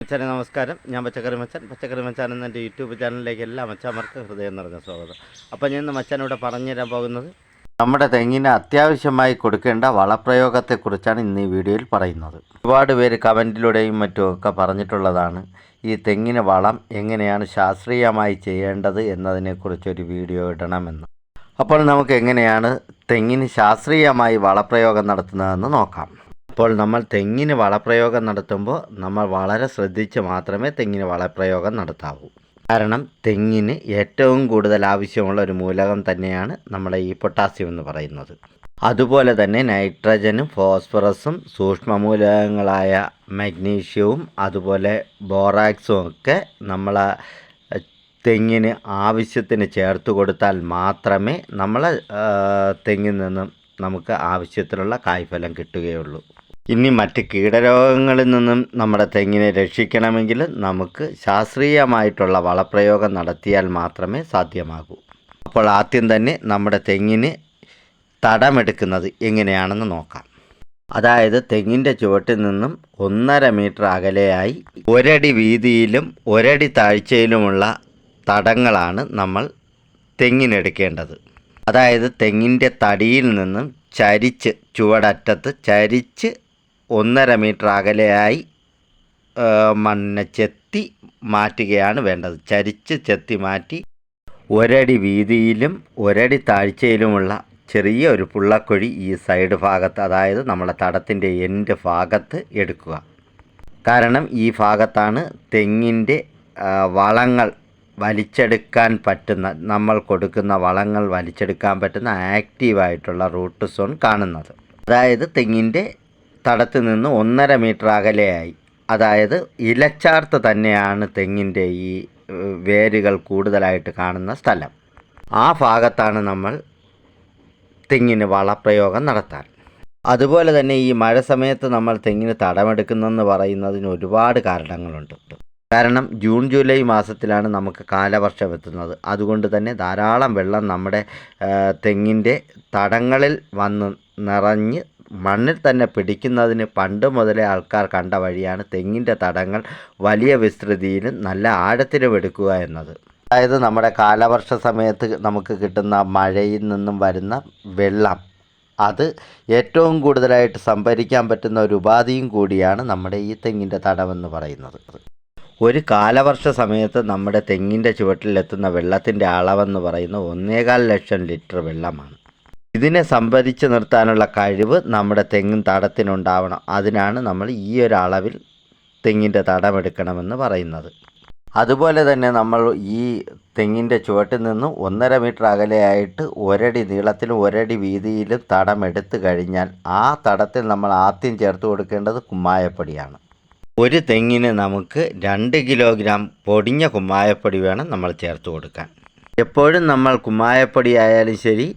മച്ചാനെ നമസ്കാരം. ഞാൻ പച്ചക്കറി മച്ചൻ. പച്ചക്കറി മച്ചാൻ എന്ന എന്റെ യൂട്യൂബ് ചാനലിലേക്ക് എല്ലാ മച്ചാന്മാർക്കും ഹൃദയം നിറഞ്ഞ സ്വാഗതം. അപ്പോൾ ഞാൻ ഇന്ന് മച്ചാനോട് പറഞ്ഞു തരാൻ പോകുന്നത് നമ്മുടെ തെങ്ങിന് അത്യാവശ്യമായി കൊടുക്കേണ്ട വളപ്രയോഗത്തെക്കുറിച്ചാണ് ഇന്ന് ഈ വീഡിയോയിൽ പറയുന്നത്. ഒരുപാട് പേര് കമന്റിലൂടെയും മറ്റുമൊക്കെ പറഞ്ഞിട്ടുള്ളതാണ് ഈ തെങ്ങിന് വളം എങ്ങനെയാണ് ശാസ്ത്രീയമായി ചെയ്യേണ്ടത് എന്നതിനെക്കുറിച്ചൊരു വീഡിയോ ഇടണമെന്ന്. അപ്പോൾ നമുക്ക് എങ്ങനെയാണ് തെങ്ങിന് ശാസ്ത്രീയമായി വളപ്രയോഗം നടത്തുന്നതെന്ന് നോക്കാം. അപ്പോൾ നമ്മൾ തെങ്ങിന് വളപ്രയോഗം നടത്തുമ്പോൾ നമ്മൾ വളരെ ശ്രദ്ധിച്ച് മാത്രമേ തെങ്ങിന് വളപ്രയോഗം നടത്താവൂ. കാരണം തെങ്ങിന് ഏറ്റവും കൂടുതൽ ആവശ്യമുള്ള ഒരു മൂലകം തന്നെയാണ് നമ്മുടെ ഈ പൊട്ടാസ്യം എന്ന് പറയുന്നത്. അതുപോലെ തന്നെ നൈട്രജനും ഫോസ്ഫറസും സൂക്ഷ്മമൂലകങ്ങളായ മഗ്നീഷ്യവും അതുപോലെ ബോറാക്സും ഒക്കെ നമ്മൾ തെങ്ങിന് ആവശ്യത്തിന് ചേർത്ത് കൊടുത്താൽ മാത്രമേ നമ്മൾ തെങ്ങിൽ നിന്നും നമുക്ക് ആവശ്യത്തിനുള്ള കായ്ഫലം കിട്ടുകയുള്ളൂ. ഇനി മറ്റ് കീടരോഗങ്ങളിൽ നിന്നും നമ്മുടെ തെങ്ങിനെ രക്ഷിക്കണമെങ്കിൽ നമുക്ക് ശാസ്ത്രീയമായിട്ടുള്ള വളപ്രയോഗം നടത്തിയാൽ മാത്രമേ സാധ്യമാകൂ. അപ്പോൾ ആദ്യം തന്നെ നമ്മുടെ തെങ്ങിന് തടമെടുക്കുന്നത് എങ്ങനെയാണെന്ന് നോക്കാം. അതായത് തെങ്ങിന്റെ ചുവട്ടിൽ നിന്നും ഒന്നര മീറ്റർ അകലെയായി ഒരടി വീതിയിലും ഒരടി താഴ്ചയിലുമുള്ള തടങ്ങളാണ് നമ്മൾ തെങ്ങിനെടുക്കേണ്ടത്. അതായത് തെങ്ങിന്റെ തടിയിൽ നിന്നും ചരിച്ച് ചുവടറ്റത്ത് ചരിച്ച് ഒന്നര മീറ്റർ അകലെയായി മണ്ണ് ചെത്തി മാറ്റുകയാണ് വേണ്ടത്. ചരിച്ച് ചെത്തി മാറ്റി ഒരടി വീതിയിലും ഒരടി താഴ്ചയിലുമുള്ള ചെറിയ ഒരു പുള്ളക്കുഴി ഈ സൈഡ് ഭാഗത്ത് അതായത് നമ്മുടെ തടത്തിന്റെ എൻഡ് ഭാഗത്ത് എടുക്കുക. കാരണം ഈ ഭാഗത്താണ് തെങ്ങിന്റെ വളങ്ങൾ വലിച്ചെടുക്കാൻ പറ്റുന്ന നമ്മൾ കൊടുക്കുന്ന വളങ്ങൾ വലിച്ചെടുക്കാൻ പറ്റുന്ന ആക്റ്റീവായിട്ടുള്ള റൂട്ട് സോൺ കാണുന്നത്. അതായത് തെങ്ങിന്റെ തടത്ത് നിന്ന് ഒന്നര മീറ്റർ അകലെയായി. അതായത് ഇലച്ചാർത്ത് തന്നെയാണ് തെങ്ങിന്റെ ഈ വേരുകൾ കൂടുതലായിട്ട് കാണുന്ന സ്ഥലം. ആ ഭാഗത്താണ് നമ്മൾ തെങ്ങിന് വളപ്രയോഗം നടത്താൻ. അതുപോലെ തന്നെ ഈ മഴ സമയത്ത് നമ്മൾ തെങ്ങിന് തടമെടുക്കുന്നെന്ന് പറയുന്നതിന് ഒരുപാട് കാരണങ്ങളുണ്ട്. കാരണം ജൂൺ ജൂലൈ മാസത്തിലാണ് നമുക്ക് കാലവർഷം എത്തുന്നത്. അതുകൊണ്ട് തന്നെ ധാരാളം വെള്ളം നമ്മുടെ തെങ്ങിന്റെ തടങ്ങളിൽ വന്ന് നിറഞ്ഞ് മണ്ണിൽ തന്നെ പിടിക്കുന്നതിന് പണ്ട് മുതലേ ആൾക്കാർ കണ്ട വഴിയാണ് തെങ്ങിന്റെ തടങ്ങൾ വലിയ വിസ്തൃതിയിലും നല്ല ആഴത്തിലും എടുക്കുക എന്നത്. അതായത് നമ്മുടെ കാലവർഷ സമയത്ത് നമുക്ക് കിട്ടുന്ന മഴയിൽ നിന്നും വരുന്ന വെള്ളം. അത് ഏറ്റവും കൂടുതലായിട്ട് സംഭരിക്കാൻ പറ്റുന്ന ഒരു ഉപാധിയും കൂടിയാണ് നമ്മുടെ ഈ തെങ്ങിന്റെ തടമെന്ന് പറയുന്നത്. ഒരു കാലവർഷ സമയത്ത് നമ്മുടെ തെങ്ങിന്റെ ചുവട്ടിലെത്തുന്ന വെള്ളത്തിന്റെ അളവെന്ന് പറയുന്നത് ഒന്നേകാൽ ലക്ഷം ലിറ്റർ വെള്ളമാണ്. ഇതിനെ സംഭരിച്ച് നിർത്താനുള്ള കഴിവ് നമ്മുടെ തെങ്ങിൻ തടത്തിനുണ്ടാവണം. അതിനാണ് നമ്മൾ ഈ ഒരു അളവിൽ തെങ്ങിന്റെ തടമെടുക്കണമെന്ന് പറയുന്നത്. അതുപോലെ തന്നെ നമ്മൾ ഈ തെങ്ങിന്റെ ചുവട്ടിൽ നിന്നും ഒന്നര മീറ്റർ അകലെയായിട്ട് ഒരടി നീളത്തിലും ഒരടി വീതിയിലും തടം എടുത്തു കഴിഞ്ഞാൽ ആ തടത്തിൽ നമ്മൾ ആദ്യം ചേർത്ത് കൊടുക്കേണ്ടത് കുമ്മായപ്പൊടിയാണ്. ഒരു തെങ്ങിന് നമുക്ക് രണ്ട് കിലോഗ്രാം പൊടിഞ്ഞ കുമ്മായപ്പൊടി വേണം നമ്മൾ ചേർത്ത് കൊടുക്കാൻ. എപ്പോഴും നമ്മൾ കുമ്മായപ്പൊടി ആയാലും ശരി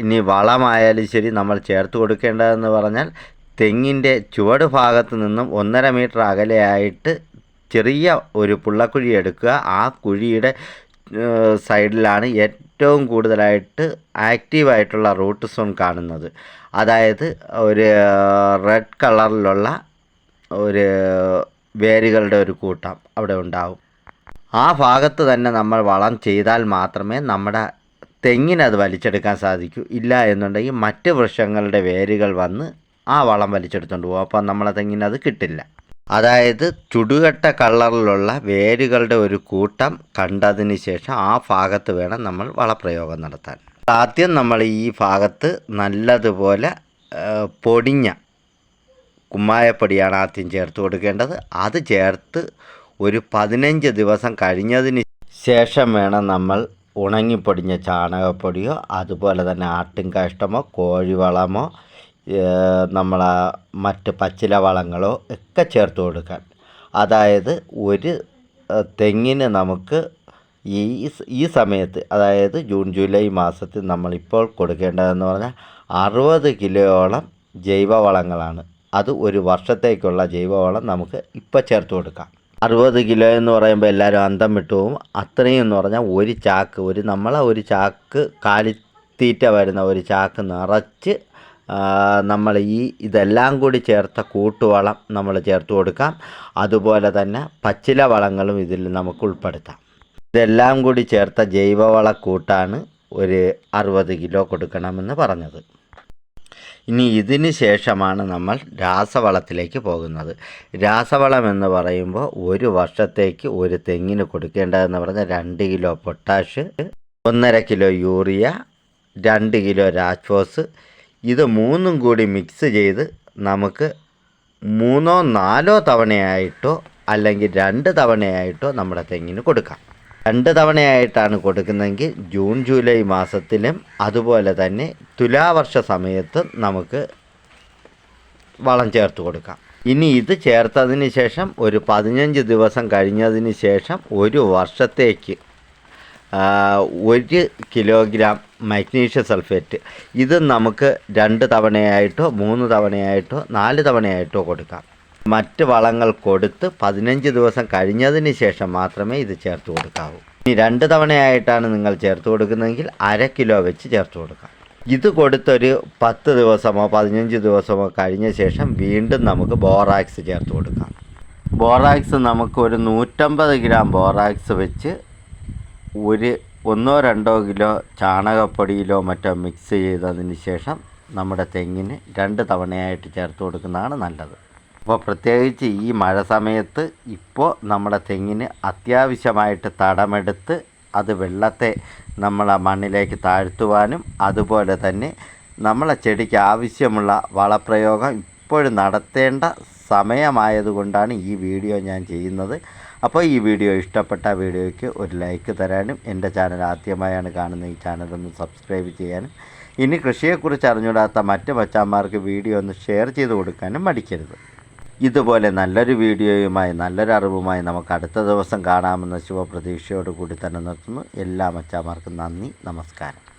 ഇനി വളമായാലും ശരി നമ്മൾ ചേർത്ത് കൊടുക്കേണ്ടതെന്ന് പറഞ്ഞാൽ തെങ്ങിന്റെ ചുവട് ഭാഗത്ത് നിന്നും ഒന്നര മീറ്റർ അകലെയായിട്ട് ചെറിയ ഒരു പുള്ളക്കുഴി എടുക്കുക. ആ കുഴിയുടെ സൈഡിലാണ് ഏറ്റവും കൂടുതലായിട്ട് ആക്റ്റീവായിട്ടുള്ള റൂട്ട് സോൺ കാണുന്നത്. അതായത് ഒരു റെഡ് കളറിലുള്ള ഒരു വേരുകളുടെ ഒരു കൂട്ടം അവിടെ ഉണ്ടാവും. ആ ഭാഗത്ത് തന്നെ നമ്മൾ വളം ചെയ്താൽ മാത്രമേ നമ്മുടെ തെങ്ങിനത് വലിച്ചെടുക്കാൻ സാധിക്കൂ. ഇല്ല എന്നുണ്ടെങ്കിൽ മറ്റ് വൃക്ഷങ്ങളുടെ വേരുകൾ വന്ന് ആ വളം വലിച്ചെടുത്തുകൊണ്ട് പോകും അപ്പം നമ്മളെ തെങ്ങിനത് കിട്ടില്ല. അതായത് ചുടുകട്ട കളറിലുള്ള വേരുകളുടെ ഒരു കൂട്ടം കണ്ടതിന് ശേഷം ആ ഭാഗത്ത് വേണം നമ്മൾ വളപ്രയോഗം നടത്താൻ. ആദ്യം നമ്മൾ ഈ ഭാഗത്ത് നല്ലതുപോലെ പൊടിഞ്ഞ കുമ്മായപ്പൊടിയാണ് ആദ്യം ചേർത്ത് കൊടുക്കേണ്ടത്. അത് ചേർത്ത് ഒരു പതിനഞ്ച് ദിവസം കഴിഞ്ഞതിന് ശേഷം വേണം നമ്മൾ ഉണങ്ങിപ്പൊടിഞ്ഞ ചാണകപ്പൊടിയോ അതുപോലെ തന്നെ ആട്ടിൻ കാഷ്ടമോ കോഴിവളമോ നമ്മളെ മറ്റ് പച്ചില വളങ്ങളോ ഒക്കെ ചേർത്ത് കൊടുക്കാൻ. അതായത് ഒരു തെങ്ങിന് നമുക്ക് ഈ ഈ സമയത്ത് അതായത് ജൂൺ ജൂലൈ മാസത്തിൽ നമ്മളിപ്പോൾ കൊടുക്കേണ്ടതെന്ന് പറഞ്ഞാൽ അറുപത് കിലോയോളം ജൈവവളങ്ങളാണ് അത് ഒരു വർഷത്തേക്കുള്ള ജൈവവളം നമുക്ക് ഇപ്പോൾ ചേർത്ത് കൊടുക്കാം. അറുപത് കിലോ എന്ന് പറയുമ്പോൾ എല്ലാവരും അന്തം വിട്ടു പോകും അത്രയും എന്ന് പറഞ്ഞാൽ ഒരു ചാക്ക് ഒരു നമ്മളെ ഒരു ചാക്ക് കാലിത്തീറ്റ വരുന്ന ഒരു ചാക്ക് നിറച്ച് നമ്മൾ ഈ ഇതെല്ലാം കൂടി ചേർത്ത കൂട്ടുവളം നമ്മൾ ചേർത്ത് കൊടുക്കാം. അതുപോലെ തന്നെ പച്ചില വളങ്ങളും ഇതിൽ നമുക്ക് ഉൾപ്പെടുത്താം. ഇതെല്ലാം കൂടി ചേർത്ത ജൈവവള കൂട്ടാണ് ഒരു അറുപത് കിലോ കൊടുക്കണമെന്ന് പറഞ്ഞത്. ഇനി ഇതിന് ശേഷമാണ് നമ്മൾ രാസവളത്തിലേക്ക് പോകുന്നത്. രാസവളം എന്ന് പറയുമ്പോൾ ഒരു വർഷത്തേക്ക് ഒരു തെങ്ങിന് കൊടുക്കേണ്ടതെന്ന് പറഞ്ഞാൽ രണ്ട് കിലോ പൊട്ടാഷ് ഒന്നര കിലോ യൂറിയ രണ്ട് കിലോ രാജ്ഫോസ് ഇത് മൂന്നും കൂടി മിക്സ് ചെയ്ത് നമുക്ക് മൂന്നോ നാലോ തവണയായിട്ടോ അല്ലെങ്കിൽ രണ്ട് തവണയായിട്ടോ നമ്മുടെ തെങ്ങിന് കൊടുക്കാം. രണ്ട് തവണയായിട്ടാണ് കൊടുക്കുന്നതെങ്കിൽ ജൂൺ ജൂലൈ മാസത്തിലും അതുപോലെ തന്നെ തുലാവർഷ സമയത്തും നമുക്ക് വളം ചേർത്ത് കൊടുക്കാം. ഇനി ഇത് ചേർത്തതിന് ശേഷം ഒരു പതിനഞ്ച് ദിവസം കഴിഞ്ഞതിന് ശേഷം ഒരു വർഷത്തേക്ക് ഒരു കിലോഗ്രാം മഗ്നീഷ്യം സൾഫേറ്റ്. ഇത് നമുക്ക് രണ്ട് തവണയായിട്ടോ മൂന്ന് തവണയായിട്ടോ നാല് തവണയായിട്ടോ കൊടുക്കാം. മറ്റ് വളങ്ങൾ കൊടുത്ത് പതിനഞ്ച് ദിവസം കഴിഞ്ഞതിന് ശേഷം മാത്രമേ ഇത് ചേർത്ത് കൊടുക്കാവൂ. ഇനി രണ്ട് തവണയായിട്ടാണ് നിങ്ങൾ ചേർത്ത് കൊടുക്കുന്നതെങ്കിൽ അര കിലോ വെച്ച് ചേർത്ത് കൊടുക്കാം. ഇത് കൊടുത്തൊരു പത്ത് ദിവസമോ പതിനഞ്ച് ദിവസമോ കഴിഞ്ഞ ശേഷം വീണ്ടും നമുക്ക് ബോറാക്സ് ചേർത്ത് കൊടുക്കാം. ബോറാക്സ് നമുക്ക് ഒരു നൂറ്റമ്പത് ഗ്രാം ബോറാക്സ് വെച്ച് ഒരു ഒന്നോ രണ്ടോ കിലോ ചാണകപ്പൊടിയിലോ മറ്റോ മിക്സ് ചെയ്തതിന് ശേഷം നമ്മുടെ തെങ്ങിന് രണ്ട് തവണയായിട്ട് ചേർത്ത് കൊടുക്കുന്നതാണ് നല്ലത്. അപ്പോൾ പ്രത്യേകിച്ച് ഈ മഴ സമയത്ത് ഇപ്പോൾ നമ്മുടെ തെങ്ങിന് അത്യാവശ്യമായിട്ട് തടമെടുത്ത് അത് വെള്ളത്തെ നമ്മളെ മണ്ണിലേക്ക് താഴ്ത്തുവാനും അതുപോലെ തന്നെ നമ്മളെ ചെടിക്ക് ആവശ്യമുള്ള വളപ്രയോഗം ഇപ്പോഴും നടത്തേണ്ട സമയമായതുകൊണ്ടാണ് ഈ വീഡിയോ ഞാൻ ചെയ്യുന്നത്. അപ്പോൾ ഈ വീഡിയോ ഇഷ്ടപ്പെട്ട വീഡിയോയ്ക്ക് ഒരു ലൈക്ക് തരാനും എന്റെ ചാനൽ ആദ്യമായാണ് കാണുന്ന ഈ ചാനൽ ഒന്ന് സബ്സ്ക്രൈബ് ചെയ്യാനും ഇനി കൃഷിയെക്കുറിച്ച് അറിഞ്ഞുകൂടാത്ത മറ്റ് മച്ചാന്മാർക്ക് വീഡിയോ ഒന്ന് ഷെയർ ചെയ്ത് കൊടുക്കാനും മടിക്കരുത്. ഇതുപോലെ നല്ലൊരു വീഡിയോയുമായി നല്ലൊരു അറിവുമായി നമുക്ക് അടുത്ത ദിവസം കാണാമെന്ന ശുഭപ്രതീക്ഷയോട് കൂടി തന്നെ നിർത്തുന്നു. എല്ലാ മച്ചാമാർക്കും നന്ദി നമസ്കാരം.